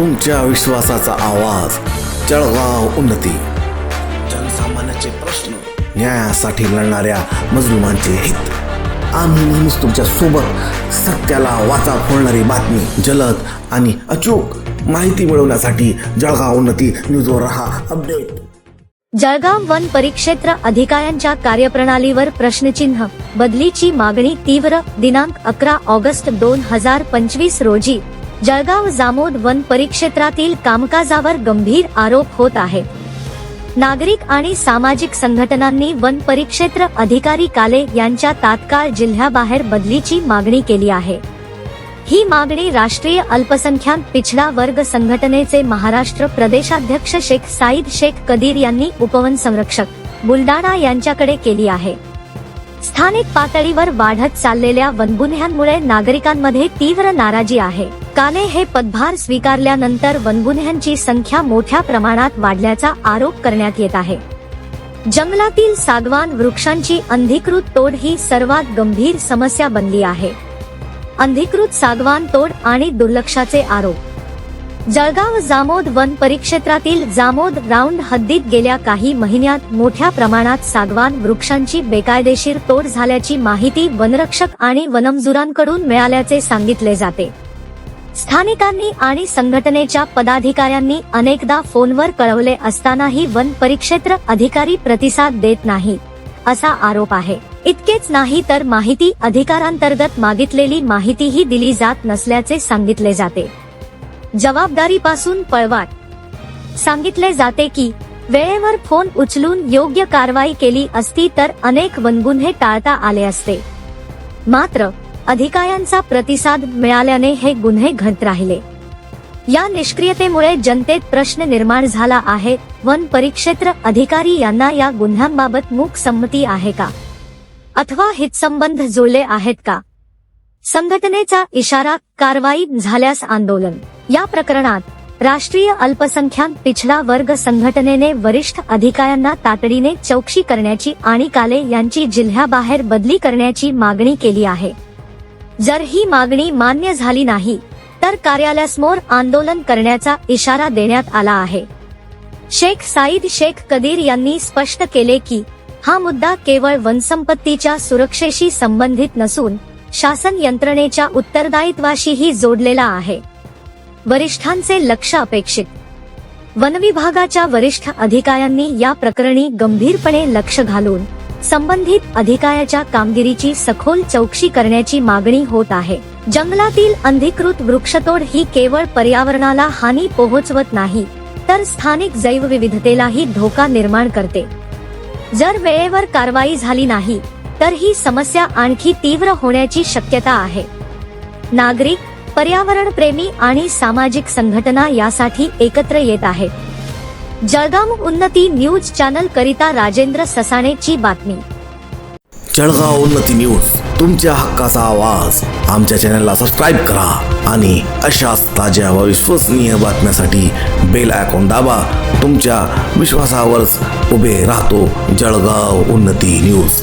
तुमच्या विश्वासाचा आवाज. जळगाव उन्नती. जनसामान्याचे प्रश्न न्यायासाठी लढणाऱ्या मजलुमांचे हित. आम्ही नेहमीच तुमच्यासोबत सत्याला वाचा फोडणारी बातमी जलद आणि अचूक माहिती मिळवण्यासाठी जळगाव उन्नती न्यूजवर रहा अपडेट. जळगाव वन परिक्षेत्र अधिकाऱ्यांच्या कार्यप्रणालीवर प्रश्नचिन्ह. बदलीची मागणी तीव्र दिनांक अकरा ऑगस्ट दोन हजार पंचवीस रोजी. जळगाव जामोद वन परिक्षेत्रातील कामकाजावर गंभीर आरोप होत आहेत नागरिक आणि सामाजिक संघटनांनी वन परिक्षेत्र अधिकारी काले यांच्या तात्काळ जिल्ह्याबाहेर बदलीची मागणी केली आहे. ही मागणी राष्ट्रीय अल्पसंख्याक पिछडा वर्ग संघटनेचे महाराष्ट्र प्रदेशाध्यक्ष शेख साईद शेख कदीर यांनी उपवन संरक्षक बुलडाणा यांच्याकडे केली आहे. स्थानिक पातळीवर वाढत चाललेल्या वनगुन्ह्यांमुळे नागरिकांमध्ये तीव्र नाराजी आहे. काने हे पदभार स्वीकारल्यानंतर वनगुन्ह्यांची संख्या मोठ्या प्रमाणात वाढल्याचा आरोप करण्यात येत आहे. जंगलातील सागवान वृक्षांची अंधिकृत तोड ही सर्वात गंभीर समस्या बनली आहे. अंधिकृत सागवान तोड आणि दुर्लक्षाचे आरोप जळगाव जामोद वन परिक्षेत्रातील जामोद राऊंड हद्दीत गेल्या काही महिन्यात मोठ्या प्रमाणात सागवान वृक्षांची बेकायदेशीर तोड झाल्याची माहिती वनरक्षक आणि वनमजुरांकडून मिळाल्याचे सांगितले जाते. स्थानिकांनी आणि संघटनेच्या पदाधिकाऱ्यांनी अनेकदा फोनवर कळवले असतानाही वन परिक्षेत्र अधिकारी प्रतिसाद देत नाही असा आरोप आहे. इतकेच नाही तर माहिती अधिकारांतर्गत मागितलेली माहितीही दिली जात नसल्याचे सांगितले जाते. जबाबदारीपासून पळवाट. सांगितले जाते की वेळेवर फोन उचलून योग्य कारवाई केली असती तर अनेक वनगुन्हे टाळता आले असते. मात्र अधिकाऱ्यांचा प्रतिसाद मिळाल्याने हे गुन्हे घडत राहिले. या निष्क्रियतेमुळे जनतेत प्रश्न निर्माण झाला आहे वन परिक्षेत्र अधिकारी यांना या गुन्ह्यांबाबत मूक संमती आहे का? अथवा हितसंबंध जुळले आहेत का? संघटनेचा इशारा कारवाई झाल्यास आंदोलन. या प्रकरणात राष्ट्रीय अल्पसंख्याक पिछडा वर्ग संघटनेने वरिष्ठ अधिकाऱ्यांना तातडीने चौकशी करण्याची आणि काले यांची जिल्ह्याबाहेर बदली करण्याची मागणी केली आहे. जर ही मागणी मान्य झाली नाही तर कार्यालयासमोर आंदोलन करण्याचा इशारा देण्यात आला आहे. शेख साईद शेख कदीर यांनी स्पष्ट केले की हा मुद्दा केवळ वनसंपत्तीच्या सुरक्षेशी संबंधित नसून शासन यंत्रणेच्या उत्तरदायित्वाशीही जोडलेला आहे. वरिष्ठांचे लक्ष अपेक्षित. वनविभागाच्या वरिष्ठ अधिकाऱ्यांनी या प्रकरणी गंभीरपणे लक्ष घालून संबंधित अधिकाऱ्याच्या कामगिरीची सखोल चौकशी करण्याची मागणी होत आहे. जंगलातील अंधिकृत वृक्षतोड ही केवळ पर्यावरणाला हानी पोहोचवत नाही तर स्थानिक जैवविविधतेलाही धोका निर्माण करते. जर वेळेवर कारवाई झाली नाही तर ही समस्या आणखी तीव्र होण्याची शक्यता आहे. नागरिक पर्यावरण प्रेमी आणि सामाजिक संघटना यासाठी एकत्र येत आहेत जळगाव उन्नती न्यूज चॅनल करिता राजेंद्र ससाणेची बातमी. जळगाव उन्नती न्यूज तुमच्या हक्काचा आवाज. आमच्या चॅनलला सबस्क्राईब करा आणि अशाच ताज्या व विश्वसनीय बातम्यासाठी बेल आयकॉन दाबा. तुमच्या विश्वासावरच उभे राहतो जळगाव उन्नती न्यूज.